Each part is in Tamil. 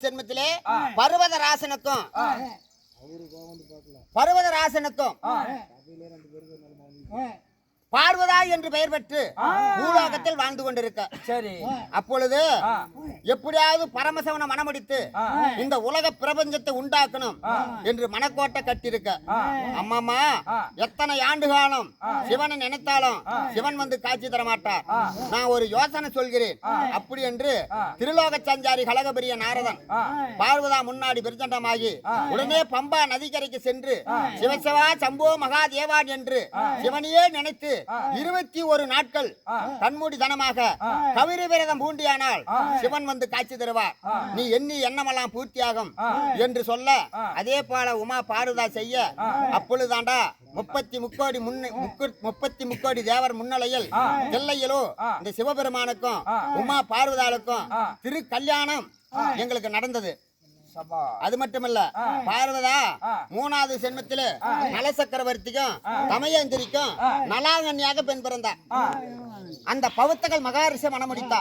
ஜென்மத்திலே பர்வதராசனுக்கும் பர்வதராசனுக்கும் பார்வதா என்று பெயர் பெற்று பூலோகத்தில் வாழ்ந்து கொண்டிருக்க. சரி. அப்பொழுது. எப்படியாவது பரமசவனை மனமுடித்து. இந்த உலக பிரபஞ்சத்தை உண்டாக்கணும் என்று மனக்கோட்டை கட்டிருக்க அம்மாமா. எத்தனை ஆண்டு காலம் சிவனை நினைத்தாலும் சிவன் வந்து காட்சி தர மாட்டார் நான் ஒரு யோசனை சொல்கிறேன். அப்படி என்று திருலோக சஞ்சாரி கழகபெரிய நாரதன் பார்வதா முன்னாடி பிரச்சண்டமாகி உடனே பம்பா நதிக்கரைக்கு சென்று சிவசிவா சம்போ மகாதேவான் என்று சிவனையே நினைத்து இருபத்தி ஒரு நாட்கள் கண்மூடித்தனமாக கவிரி விரதம் பூண்டியானால் சிவன் வந்து காட்சி தருவார். நீ எண்ணி எண்ணமெல்லாம் பூர்த்தியாகும் என்று சொல்ல அதே போல உமா பாருதா செய்ய அப்பொழுதாண்டா முப்பத்தி முக்கோடி முப்பத்தி முக்கோடி தேவர் முன்னிலையில் எல்லையிலோ இந்த சிவபெருமானுக்கும் உமா பார்வதாளுக்கும் திரு கல்யாணம் எங்களுக்கு நடந்தது. அது மட்டுமல்ல பார்வதா மூணாவது சென்மத்தில நல சக்கரவர்த்திக்கும் தமயந்திரிக்கும் நலாங்கண்ணியாக பெண் பிறந்தா. அந்த பவுத்தகள் மகாரிஷ மனமுடித்தா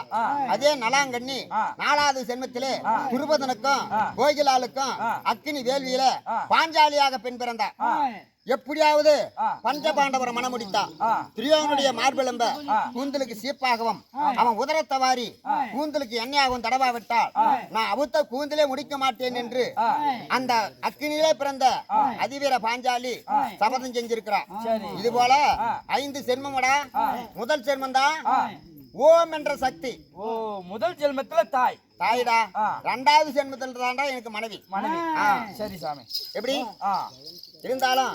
அதே நலாங்கண்ணி நாலாவது சென்மத்திலே துருபதனுக்கும் கோகிலாலுக்கும் அக்கினி வேள்வியில பாஞ்சாலியாக பெண் பிறந்தா. எப்படியாவது பஞ்சபாண்டவரை மனமுடித்தா. திரியோகனுடைய மார்பெலும்ப கூந்தலுக்கு சீப்பாகவும் அவன் உதரத்தவாரி கூந்தலுக்கு எண்ணெயாகவும் தடவா விட்டால் நான் அவுத்த கூந்தலே முடிக்க மாட்டேன் என்று அந்த அக்கினியிலே பிறந்த அதிவீர பாஞ்சாலி சபதம் செஞ்சிருக்கிறான் இது போல ஐந்து சென்மமடா முதல் சென்மம் தான் ஓம் என்ற சக்தி. ஓ முதல் ஜென்மத்துல தாய். தாயிடா. ரெண்டாவது சென்மத்தில் தான்டா எனக்கு மனைவி. மனைவி. சரி சாமி. எப்படி? இருந்தாலும்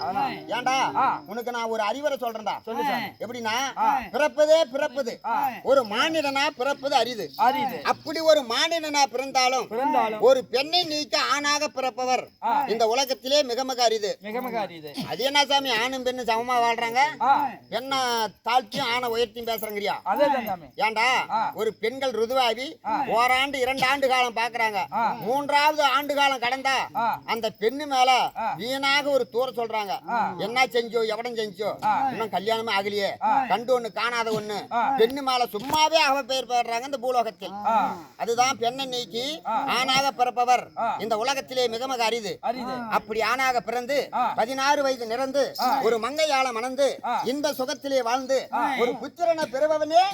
ஏன்டா? ஆ. உனக்கு நான் ஒரு அறிவுரை சொல்றேன்டா. சொல்லு சாமி. எப்படின்னா பிறப்பதே பிறப்பது. ஒரு மானிடனா பிறப்பது அரிது. அப்படி ஒரு மானிடனா பிறந்தாலும் ஒரு பெண்ணை நீக்க ஆணாக பிறப்பவர் இந்த உலகத்திலே மிக மிக அரிது. மிக மிக அரிது. அது என்ன சாமி? ஆணும் பெண்ணும் சமமா வாழ்றாங்க? பெண்ணை தாழ்த்தியும் ஆணை உயர்த்தியும் பேசுறங்கிறியா? ஏன்டா? ஒரு பெண்கள் ருதுவாகி ஓராண்டு இரண்டு ஆண்டு காலம் பாக்குறாங்க. மூன்றாவது ஆண்டு காலம் கடந்தா. அந்த பெண்ணு மேல வீணாக ஒரு தூர சொல்றாங்க. என்ன செஞ்சோ எவடம் செஞ்சோ? இன்னும் கல்யாணமே ஆகலையே. கண்டு ஒண்ணு காணாத ஒண்ணு. பெண்ணு மேல சும்மாவே அவ பெயர் பெயர்றாங்க இந்த பூலோகத்தில். அதுதான் பெண்ணை நீக்கி ஆணாக பிறப்பவர். இந்த உலகத்திலே மிக மிக அரிது. அப்படி ஆணாக பிறந்து பதினாறு வயது நிறந்து ஒரு மங்கையால மணந்து இந்த சுகத்திலே வாழ்ந்து ஒரு புத்திரனை பெறுபவனே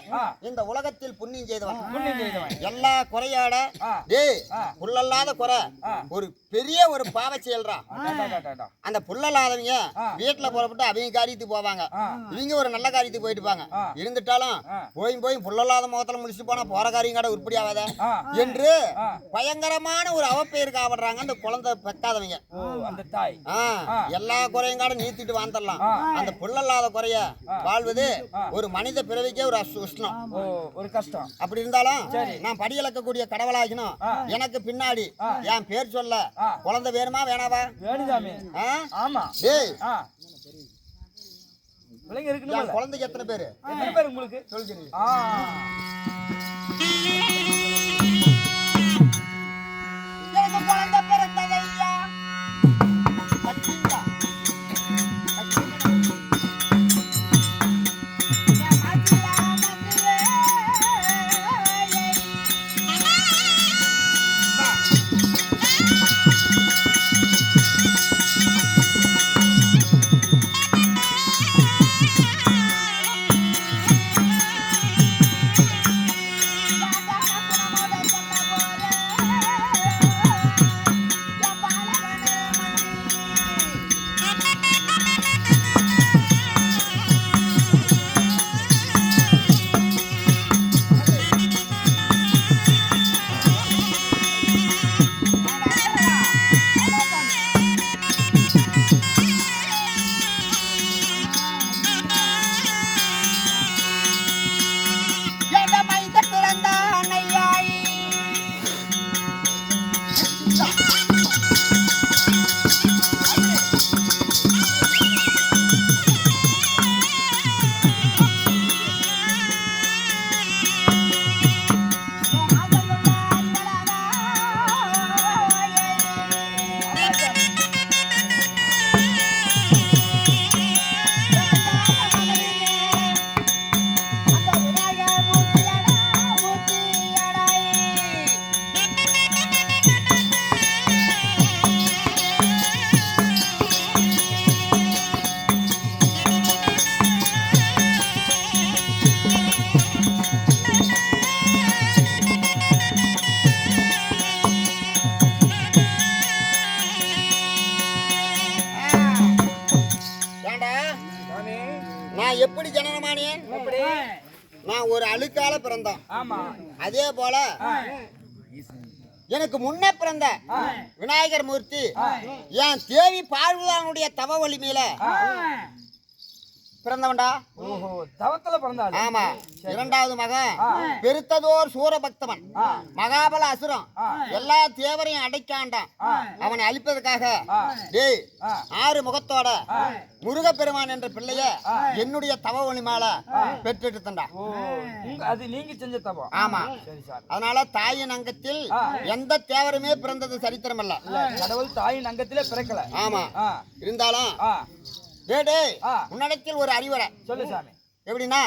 இந்த உலகத்தில் புண்ணியம் செய்தவன். எல்லா குறையாட டேய் புல்லல்லாத குறை. ஒரு பெரிய ஒரு பாவ செயல்றா. அந்த புல்லல்லாதவங்க வீட்டுல புறப்பட்டு அவங்க காரியத்துக்கு போவாங்க. இவங்க ஒரு நல்ல காரியத்துக்கு போயிட்டு இருப்பாங்க. இருந்துட்டாலும் போய் போய் புல்லல்லாத முகத்துல முடிச்சுட்டு போனா போற காரியம் கடை உருப்படி ஆகாத. என்று பயங்கரமான ஒரு அவப்பெயருக்கு ஆவடுறாங்க அந்த குழந்தை பெக்காதவங்க எல்லா குறையும் கூட நீத்திட்டு வாழ்ந்துடலாம். அந்த புல்லல்லாத குறைய வாழ்வது ஒரு மனித பிறவிக்கே ஒரு உஷ்ணம் ஒரு கஷ்டம். அப்படி இருந்தாலும் நான் படியளக்கக்கூடிய கடவுளாகினும் எனக்கு பின்னாடி. என் பேர் சொல்ல. குழந்தை வேணுமா வேணாவா? ஆமா. டேய். பிள்ளைங்க என் குழந்தைக்கு எத்தனை பேரு? எத்தனை பேர் உங்களுக்கு? சொல்கிறீங்க ஜனனமானேன் நான் ஒரு அழுக்கால பிறந்தோம் ஆமா. அதே போல எனக்கு முன்ன பிறந்த விநாயகர் மூர்த்தி என் தேவி பார்வதானுடைய தவ வலிமையில பிறந்தவன்டா? ஓஹோ தவத்துல பிறந்தாள்? ஆமா. இரண்டாவது மகன். பெருத்ததோர் சூரபக்தவன். மகாபல அசுரம் எல்லா தேவரையும் அடைக்காண்டான். அவனை அழிப்பதற்காக. டேய் ஆறு முகத்தோட முருகப்பெருமான் என்ற பிள்ளைய என்னுடைய தவ வலிமால பெற்றுட்டு தண்டா அது நீங்க செஞ்ச தவம். ஆமா. அதனால தாயின் அங்கத்தில் எந்த தேவருமே பிறந்தது சரித்திரம் அல்ல. இல்ல கடவுள் தாயின் அங்கத்திலே பிறக்கல. ஆமா. இருந்தாலும் டேய் ஆ. உன்னிடத்தில் ஒரு அறிவுரை. சொல்லு சாமி. எப்படின்னா